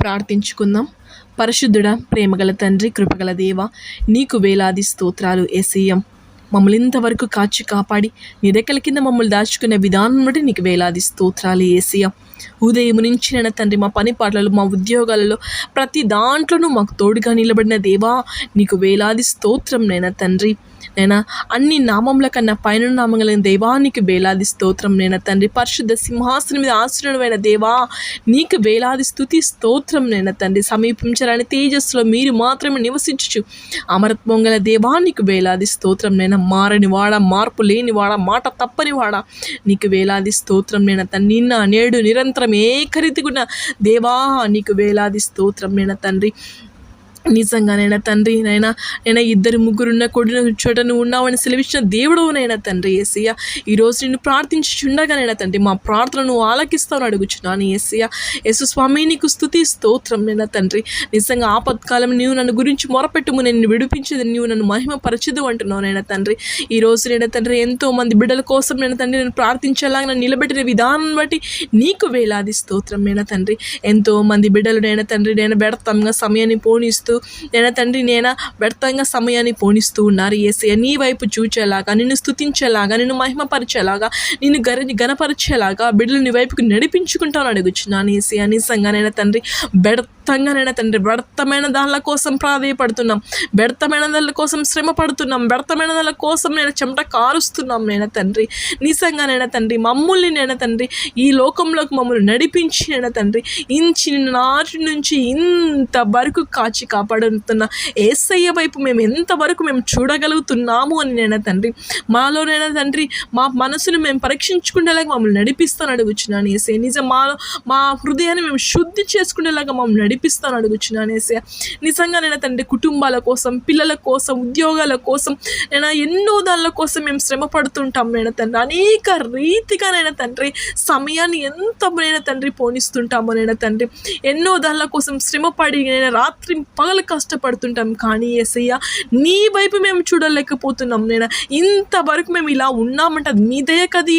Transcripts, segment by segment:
ప్రార్థించుకుందాం. పరిశుద్ధుడ ప్రేమగల తండ్రి కృపగల దేవ నీకు వేలాది స్తోత్రాలు ఏసీఎం మమ్మల్ని ఇంతవరకు కాచి కాపాడి నీ రెక్కల కింద మమ్మల్ని దాచుకునే విధానం బట్టి నీకు వేలాది స్తోత్రాలు ఏసీఎం ఉదయం నుంచి నేను తండ్రి మా పని పాటలలో మా ఉద్యోగాలలో ప్రతి దాంట్లోనూ మాకు తోడుగా నిలబడిన దేవా నీకు వేలాది స్తోత్రం నేను తండ్రి. నేనా అన్ని నామముల కన్నా పైన నామగలిగిన దైవానికి వేలాది స్తోత్రం నేన తండ్రి. పరిశుద్ధ సింహాసనం మీద ఆశ్రయమైన దేవా నీకు వేలాది స్థుతి స్తోత్రం నేన తండ్రి. సమీపించాలని తేజస్సులో మీరు మాత్రమే నివసించు అమరత్వం గల దేవా నీకు వేలాది స్తోత్రం నేను మారని వాడ మార్పు లేని వాడ మాట తప్పని వాడ నీకు వేలాది స్తోత్రం నేను తండ్రి. నిన్న నేడు నిరంతరం ఏకరీతిగున్న దేవా నీకు వేలాది స్తోత్రం నేను తండ్రి. నిజంగానైనా తండ్రి నైనా నేను ఇద్దరు ముగ్గురున్న కొడిన చోట నువ్వు ఉన్నావని సెలవిచ్చిన దేవుడు నైనా తండ్రి ఏసయ్య ఈరోజు నిన్ను ప్రార్థించుచుండగానైనా తండ్రి మా ప్రార్థన నువ్వు ఆలకిస్తావు అడుగుచున్నాను ఏసయ్య యేసు స్వామి నీకు స్థుతి స్తోత్రం నైనా తండ్రి. నిజంగా ఆపత్కాలం నీవు నన్ను గురించి మొరపెట్టుము నేను విడిపించేది నీవు నన్ను మహిమపరచదు అంటున్నావు నైనా తండ్రి. ఈ రోజు నేను తండ్రి ఎంతో మంది బిడ్డల కోసం నేను తండ్రి నేను ప్రార్థించేలాగా నన్ను నిలబెట్టిన విధానం బట్టి నీకు వేలాది స్తోత్రం నేను తండ్రి. ఎంతో మంది బిడ్డలు నేను తండ్రి నేను వ్యర్థంగా సమయాన్ని పోనిస్తూ నేను తండ్రి నేనా వ్యర్థంగా సమయాన్ని పోనిస్తూ ఉన్నారు ఏసయ్య. నీ వైపు చూచేలాగా నిన్ను స్తుతించేలాగా నిన్ను మహిమపరిచేలాగా నిన్ను గర గనపరిచేలాగా బిడ్డలు నీ వైపుకి నడిపించుకుంటాను అడుగుచున్నాను ఏసయ్య. నిజంగా నేను తండ్రి బెడ నేను తండ్రి. వ్యర్థమైన దానిల కోసం ప్రాధేయపడుతున్నాం. వ్యర్థమైన దానిల కోసం శ్రమ పడుతున్నాం వ్యర్థమైన దానిల కోసం నేను చెమట కారుస్తున్నాం నేను తండ్రి. నిజంగా తండ్రి. మమ్మల్ని నేను తండ్రి. ఈ లోకంలోకి మమ్మల్ని నడిపించి నేను తండ్రి. ఇంచి నాటి నుంచి ఇంత వరకు కాచి కాపాడుతున్న ఏసయ్య వైపు మేము ఎంతవరకు మేము చూడగలుగుతున్నాము అని నేను తండ్రి. మాలోనైనా తండ్రి. మా మనసును మేము పరీక్షించుకునేలాగా మమ్మల్ని నడిపిస్తాను అడుగుచున్నాను ఏసే నిజం మాలో మా హృదయాన్ని మేము శుద్ధి చేసుకునేలాగా మమ్మల్ని నడిపి నడిపిస్తాను అడుగుచున్నాను అనేసి. నిజంగా నేను తండ్రి కుటుంబాల కోసం పిల్లల కోసం ఉద్యోగాల కోసం నేను ఎన్నో దానిల కోసం మేము శ్రమ పడుతుంటాం నేను తండ్రి అనేక రీతిగా నేను తండ్రి సమయాన్ని ఎంత నేను తండ్రి పోనిస్తుంటామో నేను తండ్రి. ఎన్నో దానిల కోసం శ్రమపడి నేను రాత్రి పగలు కష్టపడుతుంటాం. కానీ ఏసయ్య నీ వైపు మేము చూడలేకపోతున్నాం నేను. ఇంతవరకు మేము ఇలా ఉన్నామంటే అది నీ దయ కది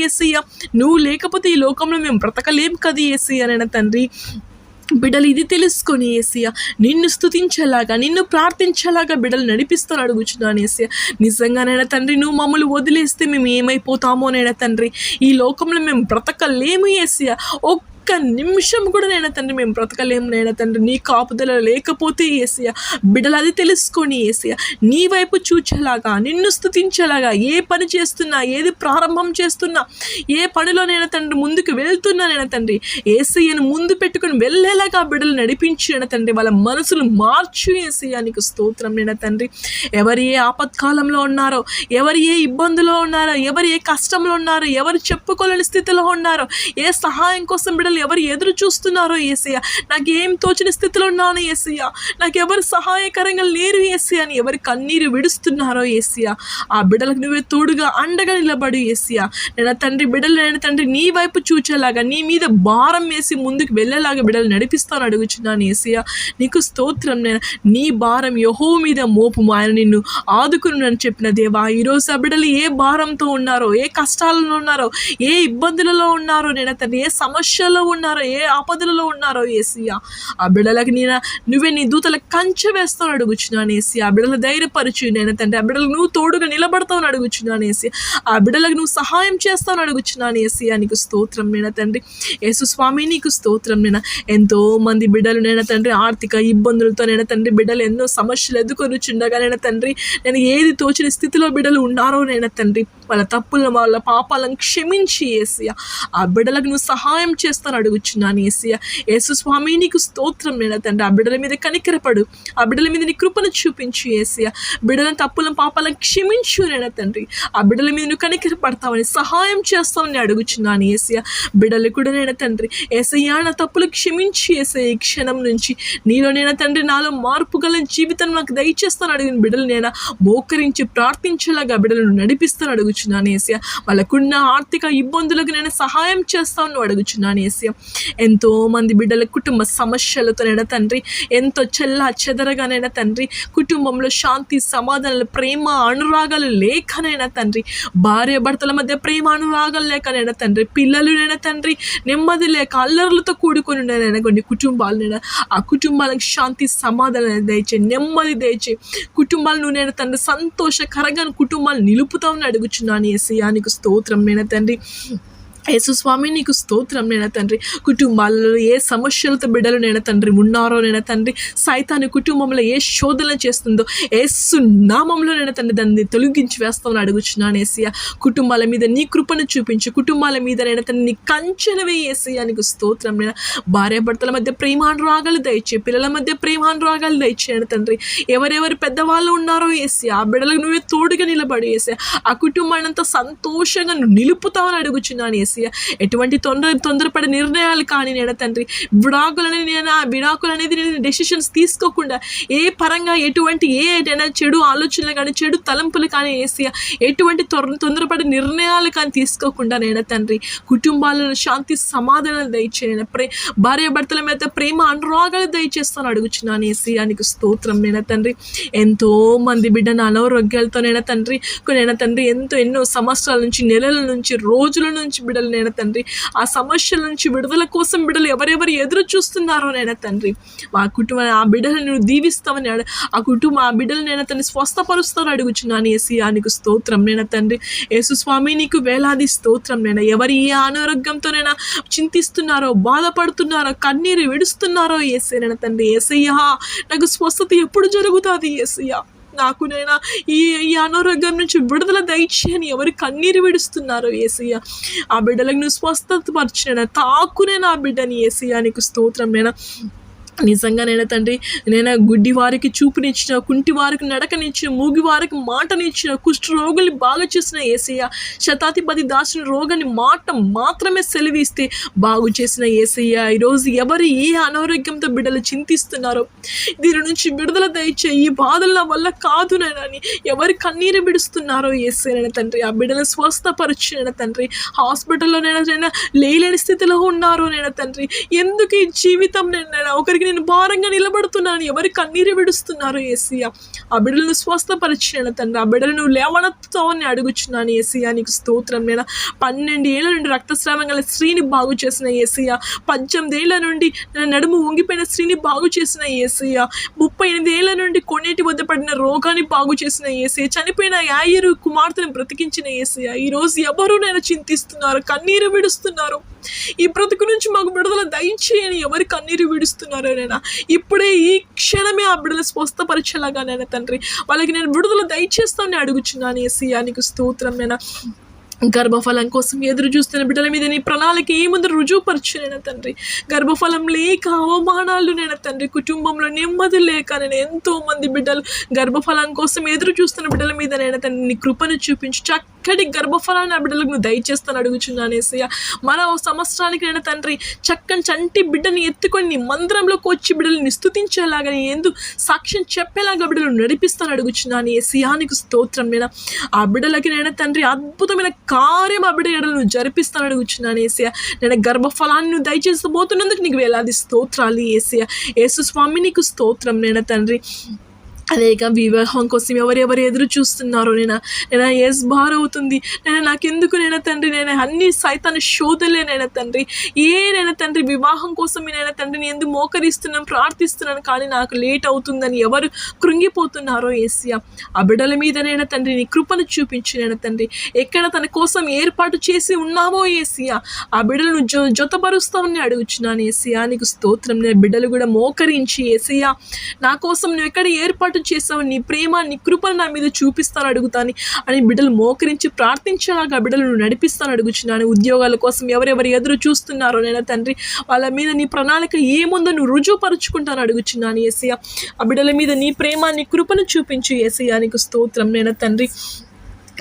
నువ్వు లేకపోతే ఈ లోకంలో మేము బ్రతకలేం కదా ఏసయ్య నేను తండ్రి. బిడ్డలు ఇది తెలుసుకొని ఏసియా నిన్ను స్తుతించేలాగా నిన్ను ప్రార్థించేలాగా బిడ్డలు నడిపిస్తాను అడుగుచున్నాను ఏసియా నిజంగానైనా తండ్రి నువ్వు మమ్మల్ని వదిలేస్తే మేము ఏమైపోతామోనైనా తండ్రి ఈ లోకంలో మేము బ్రతకలేము ఏసియా ఒక్క నిమిషం కూడా నేను తండ్రి మేము బ్రతకలేము నేను తండ్రి. నీ కాపుదల లేకపోతే ఏసయ్య బిడ్డలు అది తెలుసుకొని ఏసయ్య నీ వైపు చూచేలాగా నిన్ను స్తుతించేలాగా ఏ పని చేస్తున్నా ఏది ప్రారంభం చేస్తున్నా ఏ పనిలోనైనా తండ్రి ముందుకు వెళ్తున్నా నేను తండ్రి ఏసయ్యను ముందు పెట్టుకొని వెళ్ళేలాగా బిడ్డలు నడిపించిన తండ్రి. వాళ్ళ మనసులు మార్చు ఏసయ్య నీకు స్తోత్రం నేను తండ్రి. ఎవరు ఏ ఆపత్కాలంలో ఉన్నారో ఎవరు ఏ ఇబ్బందులో ఉన్నారో ఎవరు ఏ కష్టంలో ఉన్నారో ఎవరు చెప్పుకోలేని స్థితిలో ఉన్నారో ఏ సహాయం కోసం బిడ్డలు ఎవరు ఎదురు చూస్తున్నారో ఏసయ్య? నాకు ఏం తోచిన స్థితిలో ఉన్నాను ఏసయ్య? నాకు ఎవరు సహాయకరంగా లేరు ఏసయ్య అని ఎవరు కన్నీరు విడుస్తున్నారో ఏసయ్య? ఆ బిడ్డలకు నువ్వే తోడుగా అండగా నిలబడు ఏసయ్య. నేను తండ్రి బిడ్డలు నేను తండ్రి నీ వైపు చూచేలాగా నీ మీద భారం వేసి ముందుకు వెళ్ళేలాగా బిడ్డలు నడిపిస్తాను అడుగుచున్నాను ఏసయ్య. నీకు స్తోత్రం. నేను నీ భారం యహో మీద మోపు ఆయన నిన్ను ఆదుకును అని చెప్పిన దేవా ఈరోజు ఆ బిడ్డలు ఏ భారంతో ఉన్నారో ఏ కష్టాలలో ఉన్నారో ఏ ఇబ్బందులలో ఉన్నారో నేను అతను ఏ సమస్యలో ఉన్నారో ఏ ఆపదలలో ఉన్నారో ఏసయ్య. ఆ బిడ్డలకు నేను నువ్వే నీ దూతలకు కంచె వేస్తావు అడుగుచున్నాను ఏసి ఆ బిడ్డలు ధైర్యపరచు నేను తండ్రి ఆ బిడ్డలకు నువ్వు తోడుగా నిలబడతావు అడుగుచున్నాను ఏసి ఆ బిడ్డలకు నువ్వు సహాయం చేస్తావు అడుగుచున్నాను ఏసి నీకు స్తోత్రం నేను తండ్రి? యేసు స్వామి నీకు స్తోత్రం నేను? ఎంతో మంది బిడ్డలు నేను తండ్రి ఆర్థిక ఇబ్బందులతో నేను తండ్రి బిడ్డలు ఎన్నో సమస్యలు ఎదుర్కొనిచుండగా నేను తండ్రి? నేను ఏది తోచిన స్థితిలో బిడ్డలు ఉన్నారో నేను తండ్రి? వాళ్ళ తప్పులను వాళ్ళ పాపాలను క్షమించి ఏసియా ఆ బిడ్డలకు నువ్వు సహాయం చేస్తాను అడుగుచున్నాను ఏసియ యేసు స్వామి నీకు స్తోత్రం నేను తండ్రి. ఆ బిడ్డల మీద కనికరపడు. ఆ బిడ్డల మీద నీ కృపను చూపించు ఏసియ బిడ్డల తప్పులను పాపాలను క్షమించు నేను తండ్రి. ఆ బిడ్డల మీద నువ్వు కనికరపడతావని సహాయం చేస్తావని అడుగుచున్నాను ఏసియ బిడ్డలు కూడా నేను తండ్రి. ఏసయ్యా నా తప్పులు క్షమించి ఏసయ్య. ఈ క్షణం నుంచి నీలో నేను తండ్రి నాలో మార్పు గల జీవితం నాకు దయచేస్తాను అడిగిన బిడ్డలు నేను మోకరించి ప్రార్థించేలాగా బిడ్డలను నడిపిస్తాను అడుగుచున్నాను ఏసియ వాళ్ళకున్న ఆర్థిక ఇబ్బందులకు నేను సహాయం చేస్తాను అడుగుచున్నాను ఏసియ సమస్య. ఎంతో మంది బిడ్డల కుటుంబ సమస్యలతోనే తండ్రి ఎంతో చెల్ల చెదరగానైనా తండ్రి కుటుంబంలో శాంతి సమాధానాలు ప్రేమ అనురాగాలు లేకనైనా తండ్రి భార్య భర్తల మధ్య ప్రేమ అనురాగాలు లేకనైనా తండ్రి పిల్లలునైనా తండ్రి నెమ్మది లేక అల్లర్లతో కూడుకొని ఉన్నారైనా కొన్ని కుటుంబాలు ఆ కుటుంబాలకు శాంతి సమాధానం దయచే నెమ్మది దయచే కుటుంబాలను నేను తండ్రి సంతోషకరంగా కుటుంబాలు నిలుపుతామని అడుగుచున్నాను. ఏసయానికి స్తోత్రం నేను తండ్రి. యేసుస్వామి నీకు స్తోత్రం నేను తండ్రి. కుటుంబాలలో ఏ సమస్యలతో బిడ్డలు నేను తండ్రి? ఉన్నారో నేను తండ్రి? సైతాన్ని కుటుంబంలో ఏ శోధన చేస్తుందో ఏసు నామంలో నేను తండ్రి? దాన్ని తొలగించి వేస్తామని అడుగుచున్నాను ఏసియా కుటుంబాల మీద నీ కృపను చూపించు. కుటుంబాల మీద నేను తండ్రి? నీ కంచెన వేయేసయ్య నీకు స్తోత్రం నేను. భార్యాభర్తల మధ్య ప్రేమానురాగాలు దయచే పిల్లల మధ్య ప్రేమానురాగాలు దయచేయను తండ్రి. ఎవరెవరు పెద్దవాళ్ళు ఉన్నారో ఏసి ఆ బిడ్డలకు నువ్వే తోడుగా నిలబడి వేసా ఆ కుటుంబాన్ని అంతా సంతోషంగా నువ్వు నిలుపుతావని అడుగుచున్నాను ఏసయ్య ఎటువంటి తొందర తొందరపడే నిర్ణయాలు కానీ నేను తండ్రి. విడాకులని నేను ఆ విడాకులు అనేది నేను డెసిషన్స్ తీసుకోకుండా ఏ పరంగా ఎటువంటి ఏ ఏదైనా చెడు ఆలోచనలు కానీ చెడు తలంపులు కానీ వేసి ఎటువంటి తొర తొందరపడే నిర్ణయాలు కానీ తీసుకోకుండా నేను తండ్రి. కుటుంబాలను శాంతి సమాధానాలు దయచేయను ప్రే భార్య భర్తల మీద ప్రేమ అనురాగాలు దయచేస్తాను అడుగుచున్నాను ఏసీయానికి స్తోత్రం నేను తండ్రి. ఎంతో మంది బిడ్డను అనారోగ్యాలతో నేను తండ్రి. నేను తండ్రి ఎంతో ఎన్నో సంవత్సరాల నుంచి నెలల నుంచి రోజుల నుంచి బిడ్డలు నేను తండ్రి. ఆ సమస్యల నుంచి విడుదల కోసం బిడ్డలు ఎవరెవరు ఎదురు చూస్తున్నారో నేను తండ్రి. ఆ కుటుంబ ఆ బిడ్డలను నువ్వు దీవిస్తావని అడు- ఆ కుటుంబం ఆ బిడ్డలు నేను తను స్వస్థపరుస్తాను అడుగుచున్నాను. ఏసీయా నీకు స్తోత్రం నేను తండ్రి. యేసు స్వామి నీకు వేలాది స్తోత్రం నేను. ఎవరు ఏ అనారోగ్యంతోనైనా చింతిస్తున్నారో బాధపడుతున్నారో కన్నీరు విడుస్తున్నారో ఏసే నేను తండ్రి. ఏసయ్యా నాకు స్వస్థత ఎప్పుడు జరుగుతుంది ఏసయ్యా నాకు నైనా ఈ ఈ అనారోగ్యం నుంచి విడుదల దయచేయని ఎవరు కన్నీరు విడుస్తున్నారో ఏసయ్య ఆ బిడ్డలకు నువ్వు స్వస్థత పరిచినైనా తాకునైనా ఆ బిడ్డని ఏసయ్య నీకు స్తోత్రం నిజంగా నేను తండ్రి నేను గుడ్డి వారికి చూపునిచ్చిన కుంటి వారికి నడకనిచ్చిన మూగి వారికి మాటనిచ్చిన కుష్ఠ రోగుల్ని బాగా చేసిన ఏసయ్య శతాధిపతి దాచిన రోగాన్ని మాట మాత్రమే సెలవిస్తే బాగు చేసిన ఏసయ్య. ఈరోజు ఎవరు ఏ అనారోగ్యంతో బిడ్డలు చింతిస్తున్నారో దీని నుంచి విడుదల దయచే ఈ బాధల వల్ల కాదు నేనని ఎవరు కన్నీరు విడుస్తున్నారో ఏసైనా తండ్రి. ఆ బిడ్డలు స్వస్థపరిచిన తండ్రి. హాస్పిటల్లో నేను నేను లేలేని స్థితిలో ఉన్నారో నేను తండ్రి. ఎందుకు ఈ జీవితం నేను నేను ఒకరికి నేను భారంగా నిలబడుతున్నాను. ఎవరు కన్నీరు విడుస్తున్నారు ఏసీయా ఆ బిడ్డలను స్వస్థపరిచిన తండ్రి. ఆ బిడ్డలను నువ్వు లేవనెత్తుతావని అడుగుచున్నాను ఏసీయ నీకు స్తోత్రం నేను పన్నెండు ఏళ్ళ నుండి రక్తస్రావం గల స్త్రీని బాగు చేసిన ఏసీయ పద్దెనిమిది ఏళ్ళ నుండి నడుము వంగిపోయిన స్త్రీని బాగు చేసిన ఏసయ్య. ముప్పై ఎనిమిది ఏళ్ళ నుండి కొన్నిటి వద్ద పడిన రోగాన్ని బాగు చేసిన ఏసయ్య. చనిపోయిన యాయరు కుమార్తెను బ్రతికించిన ఏసయ్య. ఈరోజు ఎవరు నేను చింతిస్తున్నారు? కన్నీరు విడుస్తున్నారు. ఈ బ్రతుకు నుంచి మాకు విడుదల దయచేయని ఎవరు కన్నీరు విడుస్తున్నారో? నేను ఇప్పుడే ఈ క్షణమే ఆ బిడ్డలు స్వస్థపరిచేలాగా నేను తండ్రి వాళ్ళకి నేను విడుదల దయచేస్తానని అడుగుచున్నాను ఏసయ్య నీకు స్తోత్రం నేను గర్భఫలం కోసం ఎదురు చూస్తున్న బిడ్డల మీద నీ ప్రణాళిక ఏముందో రుజువుపరచు నేను తండ్రి? గర్భఫలం లేక అవమానాలు నేను తండ్రి? కుటుంబంలో నెమ్మది లేక నేను ఎంతో మంది బిడ్డలు గర్భఫలం కోసం ఎదురు చూస్తున్న బిడ్డల మీద నేను తండ్రి? నీ కృపను చూపించు చక్కటి గర్భఫలాన్ని ఆ బిడ్డలకు నువ్వు దయచేస్తాను అడుగుచున్నాను ఏసయ్య మరో సంవత్సరానికి నేను తండ్రి చక్కని చంటి బిడ్డని ఎత్తుకొని నీ మందిరంలోకి వచ్చి బిడ్డల్ని స్తుతించేలాగా నీ ఎందు సాక్ష్యం చెప్పేలాగా బిడ్డలు నడిపిస్తాను అడుగుచున్నాను ఏసయానికి స్తోత్రం నేను ఆ బిడ్డలకి నేను తండ్రి అద్భుతమైన కార్యం ఆ బిడ్డ ఎడలు నువ్వు జరిపిస్తాను అడుగుచున్నాను ఏసయ నేను గర్భఫలాన్ని నువ్వు దయచేసి పోతున్నందుకు నీకు వేలాది స్తోత్రాలు ఏసయ యేసు స్వామి నీకు స్తోత్రం నేను తండ్రి. అనేక వివాహం కోసం ఎవరెవరు ఎదురు చూస్తున్నారో? నేను? నేను ఎస్ బార్ అవుతుంది. నేను నాకెందుకు? నేను తండ్రి? నేను అన్ని సైతాన్ని శోధలే నేను తండ్రి? ఏ నేను తండ్రి? వివాహం కోసం నేను తండ్రిని ఎందుకు మోకరిస్తున్నాను ప్రార్థిస్తున్నాను కానీ నాకు లేట్ అవుతుందని ఎవరు కృంగిపోతున్నారో ఏసియా? ఆ బిడ్డల మీద నేను తండ్రి? నీ కృపను చూపించి నేను తండ్రి. ఎక్కడ తన కోసం ఏర్పాటు చేసి ఉన్నావో ఏసియా? ఆ బిడ్డలను జో జొతపరుస్తామని అడుగుచున్నాను ఏసియా. నీకు స్తోత్రం. నేను బిడ్డలు కూడా మోకరించి ఏసియా. నా కోసం నువ్వు ఎక్కడ ఏర్పాటు చేసావు నీ ప్రేమ నీ కృపను నా మీద చూపిస్తాను అడుగుతాను అని బిడ్డలు మోకరించి ప్రార్థించేలాగా బిడ్డలు నడిపిస్తాను అడుగుచున్నాను. ఉద్యోగాల కోసం ఎవరెవరు ఎదురు చూస్తున్నారో నేను తండ్రి వాళ్ళ మీద నీ ప్రణాళిక ఏముందో నువ్వు రుజువుపరుచుకుంటాను అడుగుచున్నాను ఏసయ్య. ఆ బిడ్డల మీద నీ ప్రేమ నీ కృపను చూపించు ఏసయ్య. స్తోత్రం నేను తండ్రి.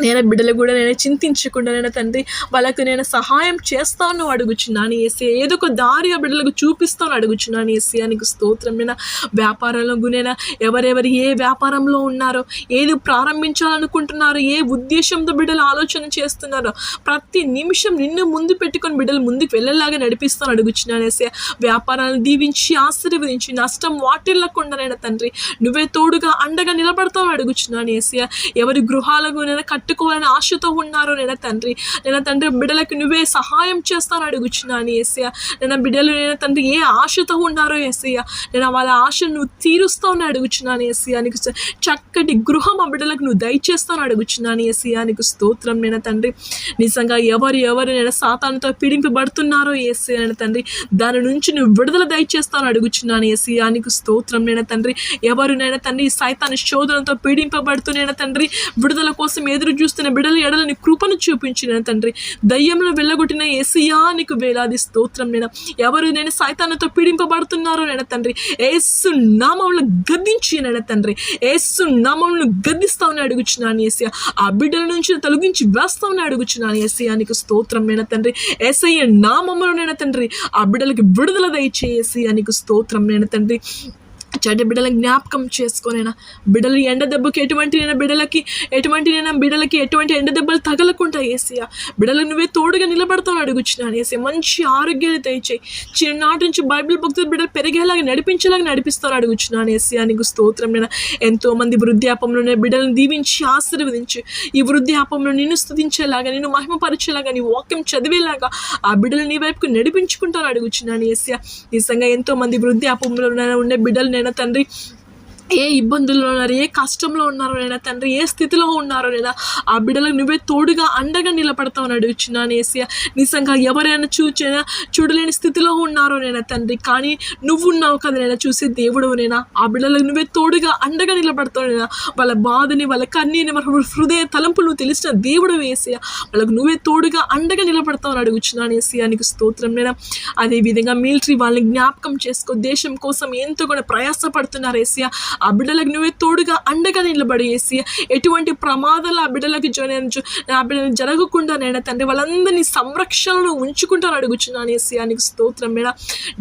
నేను బిడ్డలు కూడా నేను చింతించకుండా నేను తండ్రి వాళ్ళకు నేను సహాయం చేస్తాను అడుగుచున్నాను ఏసీ ఏదో ఒక దారి ఆ బిడ్డలకు చూపిస్తాను అడుగుచున్నాను ఏసీ నీకు స్తోత్రం నేను వ్యాపారంలో గునైనా ఎవరెవరు ఏ వ్యాపారంలో ఉన్నారో ఏది ప్రారంభించాలనుకుంటున్నారో ఏ ఉద్దేశంతో బిడ్డలు ఆలోచన చేస్తున్నారో ప్రతి నిమిషం నిన్ను ముందు పెట్టుకొని బిడ్డలు ముందుకు వెళ్ళేలాగా నడిపిస్తాను అడుగుచున్నాను ఏసీ వ్యాపారాలను దీవించి ఆశీర్వదించి నష్టం వాటిల్లకుండా నేను తండ్రి నువ్వే తోడుగా అండగా నిలబడతావు అడుగుచున్నాను ఏసీ ఎవరి గృహాలకు నేను పట్టుకోవాలని ఆశతో ఉన్నారో నేను తండ్రి? నేను తండ్రి బిడ్డలకు నువ్వే సహాయం చేస్తాను అడుగుచున్నాను ఏసయ్య. నేను బిడ్డలు నేను తండ్రి ఏ ఆశతో ఉన్నారో ఏసయ్య. నేను వాళ్ళ ఆశను నువ్వు తీరుస్తావు అడుగుచున్నాను ఏసయ్య. నీకు చక్కటి గృహం ఆ బిడ్డలకు నువ్వు దయచేస్తాను అడుగుచున్నాను ఏసయ్య. నీకు స్తోత్రం నేను తండ్రి. నిజంగా ఎవరు ఎవరు నేను సాతానుతో పీడింపబడుతున్నారో ఏసీ నేను తండ్రి. దాని నుంచి నువ్వు విడుదల దయచేస్తాను అడుగుచున్నాను ఏసయ్య. నీకు స్తోత్రం నేను తండ్రి. ఎవరు నేను తండ్రి ఈ సైతాన్ని శోధనతో పీడింపబడుతూ నేను తండ్రి. విడుదల కోసం ఎదురు చూస్తున్న బిడల ఎడలని కృపను చూపించిన తండ్రి. దయ్యంలో వెళ్ళగొట్టిన ఏసయ్యా నీకు వేలాది స్తోత్రం నేను. ఎవరు నేను సాయితానతో పీడింపబడుతున్నారో నేను తండ్రి. ఏసు నామంలో గద్దించి నేను తండ్రి. ఏసు నామంలో గద్దిస్తామని అడుగుచున్నాను ఏసయ్య. ఆ బిడ్డల నుంచి తొలగించి వేస్తామని అడుగుచున్నాను ఏసయ్య నీకు స్తోత్రం నేను తండ్రి. ఏసయ్య నామంలో నేను తండ్రి. ఆ బిడ్డలకి విడుదల దయచేసి నీకు స్తోత్రం నేను తండ్రి. చెడ్డ బిడ్డల జ్ఞాపకం చేసుకోనైనా? బిడ్డలు ఎండ దెబ్బకి ఎటువంటి నేను బిడ్డలకి ఎటువంటి నేను బిడ్డలకి ఎటువంటి ఎండ దెబ్బలు తగలకుండా ఏసియా బిడ్డలు నువ్వే తోడుగా నిలబడతావు అడుగుచున్నాను ఏసీ మంచి ఆరోగ్యాన్ని దయచేయి. చిన్ననాటి నుంచి బైబిల్ భక్తులు బిడ్డలు పెరిగేలాగా నడిపించేలాగా నడిపిస్తాను అడుగుచున్నాను ఏసియా నీకు స్తోత్రం నేను? ఎంతో మంది వృద్ధాపంలోనే బిడ్డలను దీవించి ఆశీర్వదించి. ఈ వృద్ధాపంలో నిన్ను స్థుతించేలాగా నిన్ను మహిమపరిచేలాగా నీ వాక్యం చదివేలాగా ఆ బిడ్డలు నీ వైపుకు నడిపించుకుంటాను అడుగుచున్నాను ఏసియా నిజంగా ఎంతో మంది వృద్ధాపంలో ఉండే బిడ్డలు నేను తండ్రి ఏ ఇబ్బందుల్లో ఉన్నారు ఏ కష్టంలో ఉన్నారో నేను తండ్రి ఏ స్థితిలో ఉన్నారో నేను ఆ బిడ్డలకు నువ్వే తోడుగా అండగా నిలబడతావు అడుగుచున్నాను ఏసియా నిజంగా ఎవరైనా చూచైనా చూడలేని స్థితిలో ఉన్నారో నేను తండ్రి కానీ నువ్వు ఉన్నావు కదా నేను చూసే దేవుడు నేనా? ఆ బిడ్డలకు నువ్వే తోడుగా అండగా నిలబడతావు నేనా వాళ్ళ బాధని వాళ్ళ కన్నీని వాళ్ళ హృదయ తలంపులు నువ్వు తెలిసిన దేవుడు వేసియా వాళ్ళకు నువ్వే తోడుగా అండగా నిలబడతావు అడుగుచున్నాను ఏసియా నీకు స్తోత్రం నేను? అదేవిధంగా మిలిటరీ వాళ్ళని జ్ఞాపకం చేసుకో దేశం కోసం ఎంతో కూడా ప్రయాసపడుతున్నారు ఏసియా ఆ బిడ్డలకు నువ్వే తోడుగా అండగా నిలబడి ఏసియా ఎటువంటి ప్రమాదాలు ఆ బిడ్డలకి ఆ బిడ్డలు జరగకుండా నేను తండ్రి వాళ్ళందరినీ సంరక్షణలో ఉంచుకుంటాను అడుగుచున్నాను ఏసియా నీకు స్తోత్రం మేడ.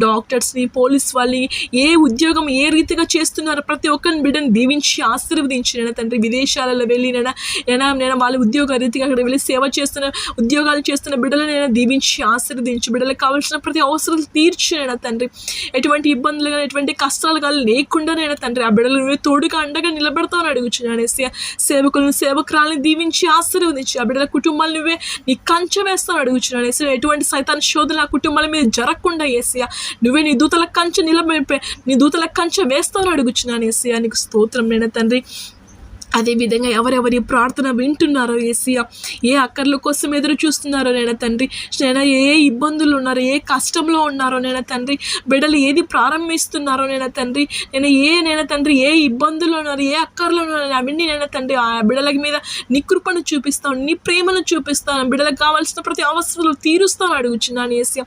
డాక్టర్స్ని పోలీస్ వాళ్ళని ఏ ఉద్యోగం ఏ రీతిగా చేస్తున్నారో ప్రతి ఒక్కరిని బిడ్డను దీవించి ఆశీర్వదించి నేను తండ్రి. విదేశాలలో వెళ్ళి నేను నేను నేను వాళ్ళ ఉద్యోగ రీతిగా అక్కడ వెళ్ళి సేవ చేస్తున్న ఉద్యోగాలు చేస్తున్న బిడ్డలను నేను దీవించి ఆశీర్వదించి బిడ్డలకు కావాల్సిన ప్రతి అవసరాలు తీర్చి నేను తండ్రి. ఎటువంటి ఇబ్బందులు కానీ ఎటువంటి కష్టాలు కానీ లేకుండా నేను తండ్రి ఆ బిడ్డ బిడ్డలు నువ్వే తోడుగా అండగా నిలబడతావు అడుగుచున్నాను ఏసయ్య సేవకులను సేవకురాలని దీవించి ఆశీర్వదించి ఆ బిడ్డల కుటుంబాలు నువ్వే నీ కంచె వేస్తావు అడుగుచున్నాను ఏసీ ఎటువంటి సైతాన్ శోధన ఆ కుటుంబాల మీద జరగకుండా ఏసియా నువ్వే నీ దూతల కంచె నిలబె నీ దూతల కంచె వేస్తావు అడుగుచున్నాను ఏసయ్య నీకు స్తోత్రం నేను తండ్రి. అదేవిధంగా ఎవరెవరి ప్రార్థన వింటున్నారో ఏసియా ఏ అక్కర్ల కోసం ఎదురు చూస్తున్నారో నేను తండ్రి నేను ఏ ఇబ్బందులు ఉన్నారో ఏ కష్టంలో ఉన్నారో నేను తండ్రి బిడ్డలు ఏది ప్రారంభిస్తున్నారో నేను తండ్రి నేను ఏ నేను తండ్రి ఏ ఇబ్బందులు ఉన్నారు ఏ అక్కర్లు ఉన్నారు అవన్నీ నేను తండ్రి ఆ బిడ్డల మీద నీ కృపను చూపిస్తాను నీ ప్రేమను చూపిస్తాను బిడ్డలకు కావాల్సిన ప్రతి అవసరాలు తీరుస్తాను అడుగుచున్నాను ఏసియా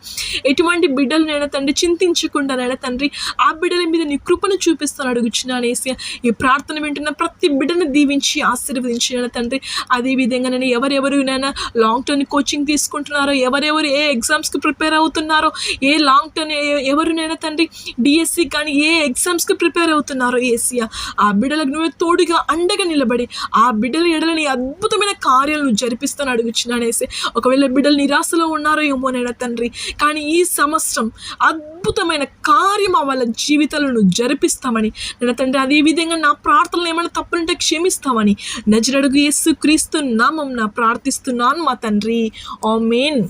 ఎటువంటి బిడ్డలు నేను తండ్రి చింతించకుండా నేను తండ్రి ఆ బిడ్డల మీద నీ కృపను చూపిస్తాను అడుగుచున్నాను ఏసియా ఈ ప్రార్థన వింటున్న ప్రతి బిడ్డను దీవించి ఆశీర్వదించి నేను తండ్రి. అదేవిధంగా నేను ఎవరెవరు నేను లాంగ్ టర్మ్ కోచింగ్ తీసుకుంటున్నారో ఎవరెవరు ఏ ఎగ్జామ్స్కి ప్రిపేర్ అవుతున్నారో ఏ లాంగ్ టర్మ్ ఎవరునైనా తండ్రి? డిఎస్సి కానీ ఏ ఎగ్జామ్స్కి ప్రిపేర్ అవుతున్నారో ఏసీయా? ఆ బిడ్డలకు నువ్వే తోడుగా అండగా నిలబడి ఆ బిడ్డల ఎడలని అద్భుతమైన కార్యాలను జరిపిస్తాను అడుగుచున్నాను ఒకవేళ బిడ్డలు నిరాశలో ఉన్నారో ఏమో నేను తండ్రి. కానీ ఈ సంవత్సరం అద్భుతమైన కార్యం ఆ వాళ్ళ జీవితాలను జరిపిస్తామని నేను తండ్రి. అదేవిధంగా నా ప్రార్థనలు ఏమైనా తప్పులుంటే ప్రేమిస్తామని నజరడుగు యేసు క్రీస్తు నామం ప్రార్థిస్తున్నాను మా తండ్రి. ఆమేన్.